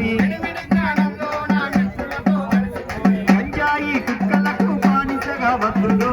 కలిసిపోయి పంచాయి కుక్కలకు బానిసగా వద్దులు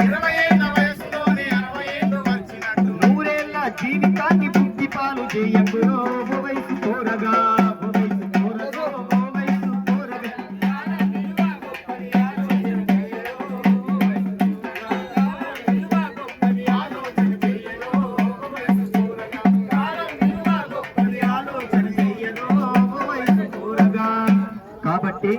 ఇరవై ఏళ్ళ వయసులోనే పాలు చేయకు. కాబట్టి